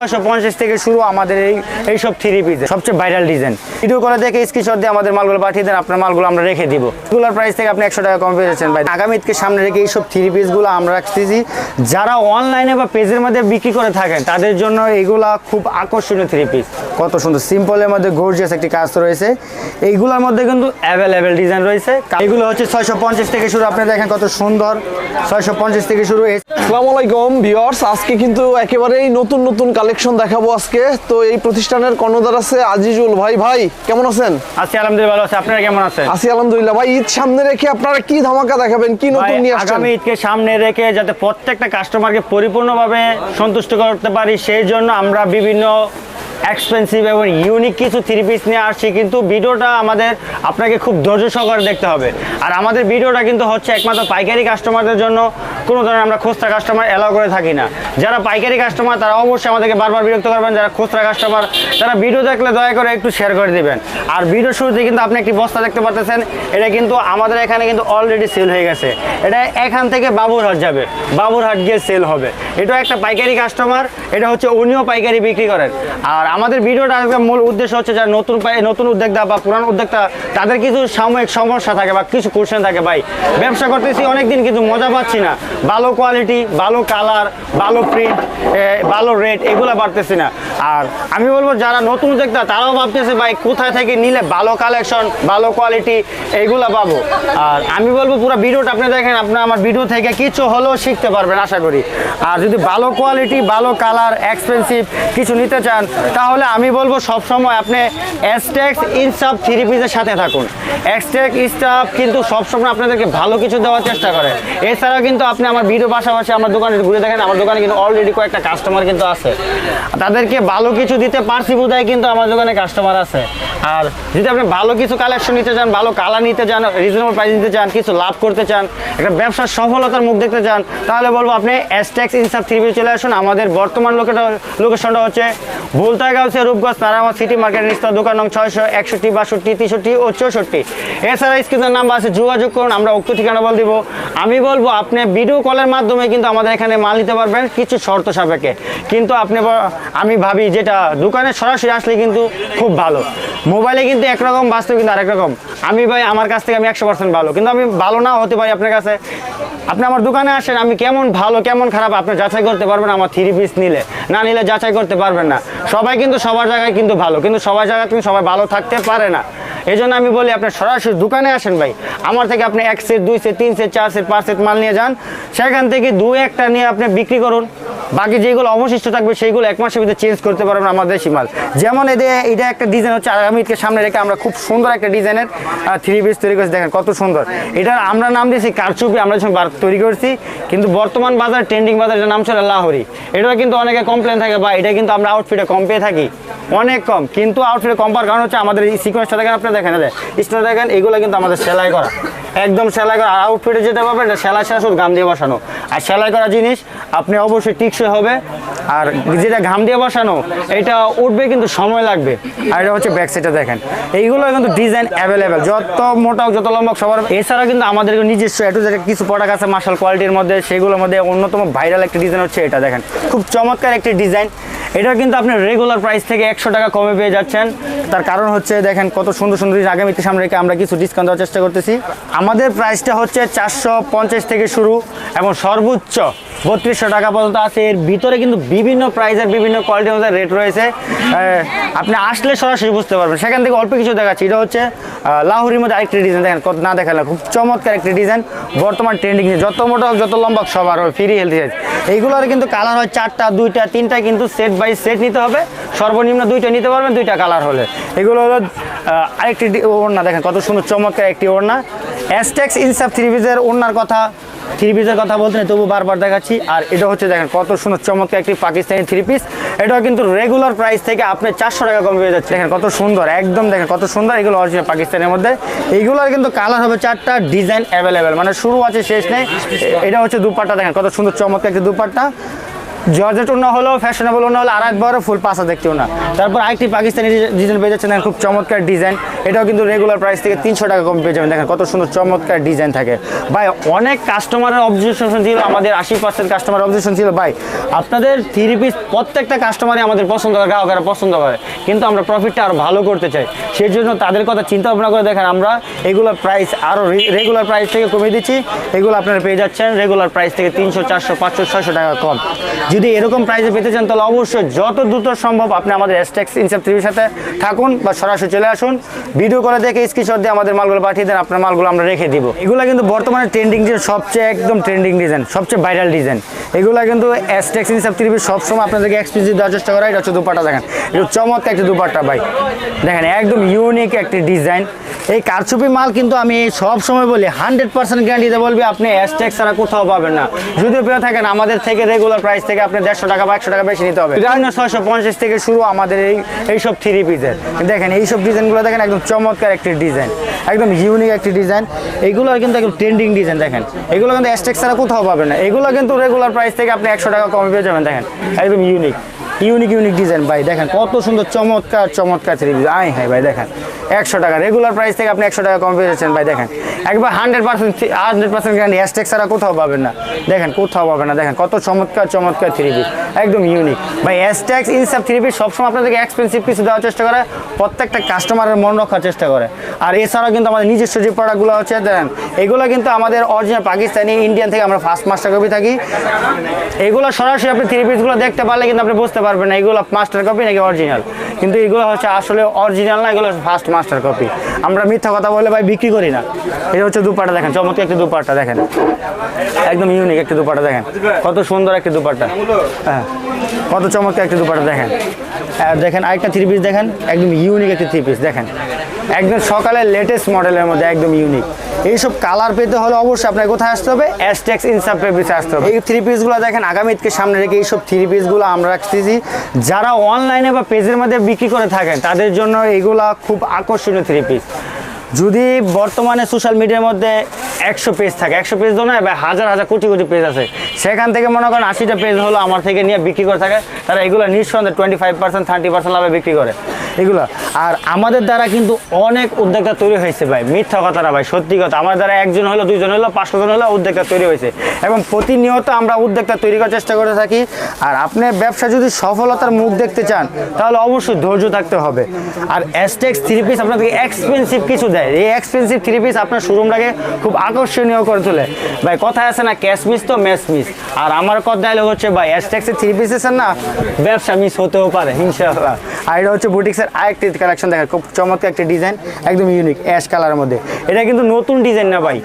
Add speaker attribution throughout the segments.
Speaker 1: পঞ্চাশ থেকে শুরু আমাদের এই এইসব থ্রি পিস সবচেয়ে ভাইরাল ডিজাইন ভিডিও করে দেখে স্ক্রিনশট দিয়ে আমাদের মালগুলো পাঠিয়ে দেন, আপনার মালগুলো আমরা রেখে দিব। এগুলোর প্রাইস থেকে আপনি একশো টাকা কম পেয়েছেন ভাই। আগামী ঈদকে সামনে রেখে এইসব থ্রি পিসগুলো আমরা রাখতেছি। যারা অনলাইনে বা পেজের মধ্যে বিক্রি করে থাকেন, তাদের জন্য এগুলা খুব আকর্ষণীয় থ্রি পিস কত সুন্দর সিম্পলের মধ্যে গর্জিয়াস একটি কাজ রয়েছে। এইগুলোর মধ্যে কিন্তু অ্যাভেলেবেল ডিজাইন রয়েছে। এগুলো হচ্ছে ছয়শো পঞ্চাশ থেকে শুরু। আপনি দেখেন কত সুন্দর, ছয়শো পঞ্চাশ থেকে শুরু।
Speaker 2: আসসালামু আলাইকুম ভিউয়ার্স, আজকে কিন্তু একেবারেই নতুন নতুন কালেকশন দেখাবো আজকে। তো এই প্রতিষ্ঠানের কর্ণধার আছে আজিজুল। ভাই ভাই কেমন আছেন?
Speaker 1: আছি আলহামদুলিল্লাহ ভালো আছে। আপনারা কেমন আছেন?
Speaker 2: আছি আলহামদুলিল্লাহ। ভাই ঈদ সামনে রেখে আপনারা কি ধামাকা দেখাবেন? কি নতুন নিয়ে আসছেন?
Speaker 1: আগামী ঈদকে সামনে রেখে যাতে প্রত্যেকটা কাস্টমারকে পরিপূর্ণভাবে সন্তুষ্ট করতে পারি সেই জন্য আমরা বিভিন্ন এক্সপেন্সিভ এবং ইউনিক কিছু থ্রি পিস নিয়ে আসছি। কিন্তু ভিডিওটা আমাদের আপনাকে খুব ধৈর্য সহকারে দেখতে হবে। আর আমাদের ভিডিওটা কিন্তু হচ্ছে একমাত্র পাইকারি কাস্টমারদের জন্য। কোনো ধরনের আমরা খুচরা কাস্টমার অ্যালাউ করে থাকি না। যারা পাইকারি কাস্টমার তারা অবশ্যই আমাদেরকে বারবার বিরক্ত করবেন। যারা খুচরা কাস্টমার তারা ভিডিও দেখলে দয়া করে একটু শেয়ার করে দিবেন। আর ভিডিও শুরুতে কিন্তু আপনি একটি বস্তা দেখতে পাচ্ছেন এটা কিন্তু আমাদের এখানে কিন্তু অলরেডি সেল হয়ে গেছে। এটা এখান থেকে বাবুরহাট যাবে। বাবুরহাট গিয়ে সেল হবে। এটা একটা পাইকারি কাস্টমার এটা হচ্ছে উনিও পাইকারি বিক্রি করেন। আর আমাদের ভিডিওটা মূল উদ্দেশ্য হচ্ছে যারা নতুন নতুন উদ্যোক্তা বা পুরান উদ্যোক্তা, তাদের কিছু সাময়িক সমস্যা থাকে বা কিছু কোশ্চেন থাকে। ভাই, ব্যবসা করতেছি, অনেকদিন কিন্তু মজা পাচ্ছি না। ভালো কোয়ালিটি ভালো কালার ভালো প্রিন্ট ভালো রেট এগুলো পারতেছি না। আর আমি বলব, যারা নতুন উদ্যোক্তা তারাও ভাবতেছে, ভাই, কোথায় থেকে নিলে ভালো কালেকশন ভালো কোয়ালিটি এইগুলা পাবো? আর আমি বলব, পুরো ভিডিওটা আপনি দেখেন আপনার আমার ভিডিও থেকে কিছু হলেও শিখতে পারবেন, আশা করি। আর যদি ভালো কোয়ালিটি ভালো কালার এক্সপেন্সিভ কিছু নিতে চান, তাহলে আমি বলব সব সময় আপনি এসটেক্স ইনসাফ থ্রি পিসের সাথে থাকুন। এক্সটেক স্টাফ কিন্তু সবসময় আপনাদেরকে ভালো কিছু দেওয়ার চেষ্টা করে। এছাড়াও কিন্তু আপনি আমার ভিডিও পাশাপাশি আমার দোকানে ঘুরে দেখেন, আমার দোকানে কিন্তু অলরেডি কয়েকটা কাস্টমার কিন্তু আছে। তাদেরকে ভালো কিছু দিতে পারছি বোধহয় কিন্তু আমার দোকানে কাস্টমার আছে। আর যদি আপনি ভালো কিছু কালেকশন নিতে চান, ভালো কালার নিতে চান রিজনেবল প্রাইস নিতে চান, কিছু লাভ করতে চান, একটা ব্যবসার সফলতার মুখ দেখতে চান, তাহলে বলব আপনি এসটেক্স ইনসাফ থ্রি চলে আসুন। আমাদের বর্তমান লোকেটা লোকেশনটা হচ্ছে ভুলতাগাঁও সে রূপগঞ্জ তারামা সিটি মার্কেট নিস্তর দোকান নং ছয়শো একষট্টি, বাষট্টি, তেষট্টি ও চৌষট্টি। এছাড়া স্ক্রিনের নাম্বার আছে, যোগাযোগ করুন, আমরা উক্ত ঠিকানা বল দিব। আমি বলব আপনি ভিডিও কলের মাধ্যমে কিন্তু আমাদের এখানে মাল নিতে পারবেন কিছু শর্ত সাপেক্ষে। কিন্তু আপনি আমি ভাবি যেটা, দোকানে সরাসরি আসলে কিন্তু খুব ভালো। মোবাইলে কিন্তু একরকম, বাস্তবে কিন্তু আরেক রকম। আমি ভাই, আমার কাছ থেকে আমি একশো পার্সেন্ট ভালো। কিন্তু আমি ভালো না হতে পারি আপনার কাছে। আপনি আমার দোকানে আসেন, আমি কেমন ভালো, কেমন খারাপ আপনি যাচাই করতে পারবেন আমার থ্রি পিস নিলে। না নিলে যাচাই করতে পারবেন না। সবাই কিন্তু সবার জায়গায় কিন্তু ভালো। কিন্তু সবার জায়গায় কিন্তু সবাই ভালো থাকতে পারে না। এই জন্য আমি বলি আপনার সরাসরি দোকানে আসেন ভাই। আমার থেকে আপনি এক সেট দুই সেট তিন সেট চার সেট পাঁচ সেট মাল নিয়ে যান। সেখান থেকে দু একটা নিয়ে আপনি বিক্রি করুন। বাকি যেগুলো অবশিষ্ট থাকবে সেইগুলো এক মাসের ভিতরে চেঞ্জ করতে পারবেন আমাদের দেশি মাল। যেমন এদের এটা একটা ডিজাইন হচ্ছে আগামী ঈদকে সামনে রেখে আমরা খুব সুন্দর একটা ডিজাইনের থ্রি পিস তৈরি করেছি, দেখেন কত সুন্দর। এটার আমরা নাম দিয়েছি কারচুপি, আমরা যখন তৈরি করছি, কিন্তু বর্তমান বাজার ট্রেন্ডিং বাজার নাম ছিল লাহোরি। এটাও কিন্তু অনেকে কমপ্লেন থাকে বা এটা কিন্তু আমরা আউটফিটে কম পেয়ে থাকি। অনেক কম কিন্তু আউটফিটে কম পাওয়ার কারণ হচ্ছে আমাদের এই সিকোয়েন্সটা দেখেন আপনি দেখেন স্টোর দেখেন এগুলো কিন্তু আমাদের সেলাই করা। একদম সেলাই করা আউটফিটে যেতে পারবেন এটা সেলাই সেরা শুধু গাম দিয়ে বসানো। আর সেলাই করা জিনিস আপনি অবশ্যই টিকসই হবে আর যেটা ঘাম দিয়ে বসানো এটা উঠবে কিন্তু সময় লাগবে। আর এটা হচ্ছে ব্যাক সাইডটা দেখেন। এইগুলো কিন্তু ডিজাইন অ্যাভেলেবেল যত মোটা হোক, যত লম্বা সবার এছাড়া কিন্তু আমাদের নিজস্ব একটু কিছু প্রোডাক্ট আছে মার্শাল কোয়ালিটির মধ্যে সেগুলোর মধ্যে অন্যতম ভাইরাল একটা ডিজাইন হচ্ছে এটা দেখেন। খুব চমৎকার একটি ডিজাইন এটা কিন্তু আপনি রেগুলার প্রাইস থেকে একশো টাকা কমে পেয়ে যাচ্ছেন। তার কারণ হচ্ছে, দেখেন কত সুন্দর সুন্দর আগামীতে সামনে রেখে আমরা কিছু ডিসকাউন্ট দেওয়ার চেষ্টা করতেছি। আমাদের প্রাইসটা হচ্ছে চারশো পঞ্চাশ থেকে শুরু এবং সর্বোচ্চ বত্রিশশো টাকা পর্যন্ত আছে। এর ভিতরে কিন্তু বিভিন্ন প্রাইসের বিভিন্ন কোয়ালিটির মধ্যে রেট রয়েছে। আপনি আসলে সরাসরি বুঝতে পারবেন। সেখান থেকে অল্প কিছু দেখাচ্ছি। এটা হচ্ছে লাহোরির মধ্যে আরেকটি ডিজাইন দেখেন, কত না দেখালে খুব চমৎকার একটি ডিজাইন বর্তমান ট্রেন্ডিং যত মোটা হোক, যত লম্বা সবার হবে ফ্রি হেলথ সাইজ এইগুলোর কিন্তু কালার হয় চারটা, দুইটা, তিনটা, কিন্তু সেট বাই সেট নিতে হবে। সর্বনিম্ন দুইটা নিতে পারবেন, দুইটা কালার হলে। এগুলো হলো আরেকটি ওড়না, দেখেন কত সুন্দর চমৎকার একটি ওড়না। অ্যাস্টেক্স ইনসাফ থ্রি ওড়নার কথা থ্রি পিসের কথা বলতে তবু বারবার দেখাচ্ছি। আর এটা হচ্ছে দেখেন, কত সুন্দর, চমৎকার একটি পাকিস্তানি থ্রি পিস এটাও কিন্তু রেগুলার প্রাইস থেকে আপনি চারশো টাকা কমে পেয়ে যাচ্ছে দেখেন, কত সুন্দর, একদম দেখেন, কত সুন্দর এগুলো অরিজিনাল পাকিস্তানের মধ্যে। এইগুলোর কিন্তু কালার হবে চারটা ডিজাইন অ্যাভেলেবেল মানে শুরু আছে, শেষ নেই। এটা হচ্ছে দুপাট্টা, দেখেন, কত সুন্দর, চমৎকার একটি দুপাট্টা। জর্জেট ওনা হলো ফ্যাশনেবল ওনা হলো আর বড় ফুল পাঁচা দেখতে না। তারপর আরেকটি পাকিস্তানি ডিজাইন পেয়ে যাচ্ছেন খুব চমৎকার ডিজাইন এটাও কিন্তু রেগুলার প্রাইস থেকে তিনশো টাকা কম পেয়ে যাবেন। দেখেন কত সুন্দর চমৎকার ডিজাইন থাকে। ভাই, অনেক কাস্টমারের অবজেকশন ছিল, আমাদের আশি পার্সেন্ট কাস্টমার অবজেকশন ছিল। ভাই, আপনাদের থ্রি পিস প্রত্যেকটা কাস্টমারই আমাদের পছন্দ করে, গ্রাহকেরা পছন্দ করে। কিন্তু আমরা প্রফিটটা আরও ভালো করতে চাই। সেই জন্য তাদের কথা চিন্তা ভাবনা করে দেখেন আমরা এগুলোর প্রাইস আরও রেগুলার প্রাইস থেকে কমিয়ে দিচ্ছি। এগুলো আপনারা পেয়ে যাচ্ছেন রেগুলার প্রাইস থেকে তিনশো, চারশো, পাঁচশো, ছয়শো টাকা কম। যদি এরকম প্রাইসে পেতে চান, তাহলে অবশ্যই যত দ্রুত সম্ভব আপনি আমাদের এসটেক্স ইনসেপ থ্রির সাথে থাকুন বা সরাসরি চলে আসুন। ভিডিও করে দেখে স্ক্রিনশট দিয়ে আমাদের মালগুলো পাঠিয়ে দেন, আপনার মালগুলো আমরা রেখে দিব। এগুলো কিন্তু বর্তমানে ট্রেন্ডিং যে সবচেয়ে একদম ট্রেন্ডিং ডিজাইন সবচেয়ে ভাইরাল ডিজাইন এগুলো কিন্তু এসটেক্স ইনসেপ থ্রি সবসময় আপনাদেরকে এক্সক্লুসিভ দেওয়ার চেষ্টা করা, এটা হচ্ছে দুপাটা দেখেন। এটা চমৎকার একটি দুপাট্টা, ভাই। দেখেন, একদম ইউনিক একটি ডিজাইন এই কারচুপি মাল কিন্তু আমি সব সময় বলি হান্ড্রেড পার্সেন্ট গ্যারান্টিতে বলবি আপনি এসটেক্স ছাড়া কোথাও পাবেন না। যদিও পেয়ে থাকেন আমাদের থেকে রেগুলার প্রাইস থেকে আপনি দেড়শো টাকা বা একশো টাকা বেশি নিতে হবে। ছয়শো পঞ্চাশ থেকে শুরু আমাদের এই এইসব থ্রি পিসের দেখেন এইসব ডিজাইনগুলো দেখেন একদম চমৎকার একটি ডিজাইন একদম ইউনিক একটি ডিজাইন এইগুলো কিন্তু একদম ট্রেন্ডিং ডিজাইন দেখেন। এগুলো কিন্তু এসটেক্স ছাড়া কোথাও পাবেন না। এগুলো কিন্তু রেগুলার প্রাইস থেকে আপনি একশো টাকা কমে পেয়ে যাবেন দেখেন। একদম ইউনিক ইউনিক ইউনিক ডিজাইন। ভাই, দেখেন কত সুন্দর, চমৎকার চমৎকার থ্রি পিস আই হ্যাঁ ভাই, দেখেন। একশো টাকা রেগুলার প্রাইস থেকে আপনি একশো টাকা কম পেয়েছেন ভাই, দেখেন। একবার hundred percent hundred percent guarantee hashtag ছাড়া কোথাও পাবেন না। দেখেন, কোথাও পাবেন না। দেখেন, কত চমৎকার চমৎকার থ্রি পিস একদম ইউনিক ভাই হ্যাশট্যাগ ইনসাপ থ্রি পিস সবসময় আপনাদেরকে এক্সপেন্সিভ কিছু দেওয়ার চেষ্টা করে, প্রত্যেকটা কাস্টমারের মন রাখার চেষ্টা করে। আর এছাড়াও কিন্তু আমাদের নিজস্ব যে প্রোডাক্টগুলো হচ্ছে দেখেন, এগুলো কিন্তু আমাদের অরিজিনাল পাকিস্তানি ইন্ডিয়ান থেকে আমরা ফার্স্ট মাস্টার কপি থাকি। এগুলো সরাসরি আপনি থ্রি পিসগুলো দেখতে পারলে কিন্তু আপনি বুঝতে পারবেন না, এগুলো মাস্টার কপি নাকি অরিজিনাল কিন্তু এগুলো হচ্ছে আসলে অরিজিনাল না, এগুলো ফার্স্ট মাস্টার কপি আমরা মিথ্যা কথা বলে ভাই বিক্রি করি না। এটা হচ্ছে দুপাটা দেখেন, চমৎকার একটি দুপাটা দেখেন। একদম ইউনিক একটি দুপাটা দেখেন। কত সুন্দর একটি দুপাটা হ্যাঁ কত চমৎকার একটি দুপাটা দেখেন। দেখেন আরেকটা থ্রি পিস দেখেন, একদম ইউনিক একটি থ্রি পিস দেখেন। একদম সকালের লেটেস্ট মডেলের মধ্যে একদম ইউনিক এইসব কালার পেতে হলে অবশ্যই আপনাকে কোথায় আসতে হবে? অ্যাস্টেক্স ইনসাপ পেপিসে আসতে হবে। এই থ্রি পিসগুলো দেখেন আগামী ঈদকে সামনে রেখে এইসব থ্রি পিসগুলো আমরা রাখতেছি। যারা অনলাইনে বা পেজের মধ্যে বিক্রি করে থাকেন, তাদের জন্য এগুলা খুব আকর্ষণীয় থ্রি পিস যদি বর্তমানে সোশ্যাল মিডিয়ার মধ্যে একশো পেজ থাকে, একশো পেজ তো নয় হাজার হাজার, কোটি কোটি পেজ আছে। সেখান থেকে মনে করেন আশিটা পেজ হলো আমার থেকে নিয়ে বিক্রি করে থাকে, তারা এগুলো নিঃসন্দেহে twenty five percent thirty percent লাভে বিক্রি করে। এগুলো। আর আমাদের দ্বারা কিন্তু অনেক উদ্যোক্তা তৈরি হয়েছে ভাই। মিথ্যা কথা না ভাই, সত্যি কথা। আমার দ্বারা একজন হলো দুজন হলো, পাঁচশো জন হলো উদ্যোক্তা তৈরি হয়েছে। এবং প্রতিনিয়ত আমরা উদ্যোক্তা তৈরি করার চেষ্টা করে থাকি। আর আপনি ব্যবসা যদি সফলতার মুখ দেখতে চান, তাহলে অবশ্যই ধৈর্য থাকতে হবে। আর অ্যাস্টেক্স থ্রি পিস আপনাদেরকে এক্সপেন্সিভ কিছু দেয়। এই এক্সপেন্সিভ থ্রি পিস আপনার শোরুমটাকে খুব আকর্ষণীয় করে তোলে। ভাই কথা আছে না, ক্যাশ মিস তো ম্যাচ মিস আর আমার কথা হচ্ছে, ভাই অ্যাস্টেক্সের থ্রি পিসের না, ব্যবসা মিস হতেও পারে, ইনশাআল্লাহ। আর এটা হচ্ছে বুটিক্সের আরেকটি কালেকশন দেখেন খুব চমৎকার একটি ডিজাইন একদম ইউনিক অ্যাশ কালারের মধ্যে। এটা কিন্তু নতুন ডিজাইন না ভাই।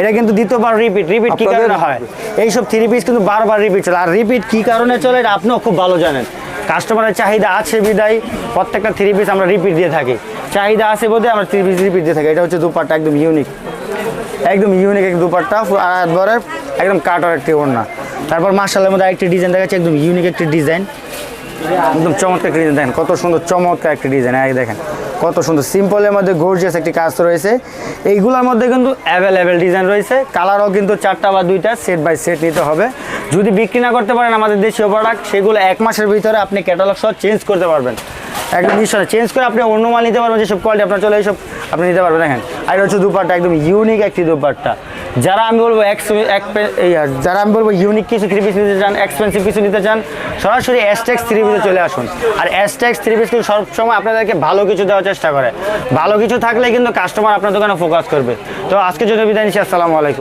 Speaker 1: এটা কিন্তু দ্বিতীয়বার রিপিট রিপিট কি কারণে হয়? এইসব থ্রি পিস কিন্তু বারবার রিপিট চলে। আর রিপিট কি কারণে চলে এটা আপনিও খুব ভালো জানেন। কাস্টমারের চাহিদা আছে বিদায় প্রত্যেকটা থ্রি পিস আমরা রিপিট দিয়ে থাকি। চাহিদা আছে বোধহয় আমরা থ্রি পিস রিপিট দিয়ে থাকি। এটা হচ্ছে দুপাট্টা একদম ইউনিক একদম ইউনিক এক দুপাট্টা আর বরের একদম কাটার একটি ওড়না। তারপর মার্শালের মধ্যে আরেকটি ডিজাইন দেখাচ্ছে একদম ইউনিক একটি ডিজাইন একদম চমৎকার একটি ডিজাইন দেখেন কত সুন্দর চমৎকার একটি ডিজাইন আগে দেখেন, কত সুন্দর। সিম্পলের মধ্যে গর্জিয়াস একটি কাজ রয়েছে। এইগুলোর মধ্যে কিন্তু অ্যাভেলেবেল ডিজাইন রয়েছে। কালারও কিন্তু চারটা বা দুইটা সেট বাই সেট নিতে হবে। যদি বিক্রি না করতে পারেন আমাদের দেশীয় প্রোডাক্ট সেগুলো এক মাসের ভিতরে আপনি ক্যাটালগ সহ চেঞ্জ করতে পারবেন। একদম নিশ্চয় চেঞ্জ করে আপনি অন্য মাল নিতে পারবেন, যেসব কোয়ালিটি আপনার চলে, এইসব আপনি নিতে পারবেন। দেখেন, আর হচ্ছে দুপাট্টা, একদম ইউনিক একটি দুপাট্টা। যারা আমি বলব এক যারা আমি বলব ইউনিক কিছু থ্রি পিস নিতে চান এক্সপেন্সিভ কিছু নিতে চান, সরাসরি এসটেক্স থ্রি পিসে চলে আসুন। আর এসটেক্স থ্রি পিস কিন্তু সবসময় আপনাদেরকে ভালো কিছু দেওয়ার চেষ্টা করে। ভালো কিছু থাকলে কিন্তু কাস্টমার আপনার দোকানে ফোকাস করবে। তো আজকের জন্য বিদায় নিচ্ছি, আসসালামু আলাইকুম।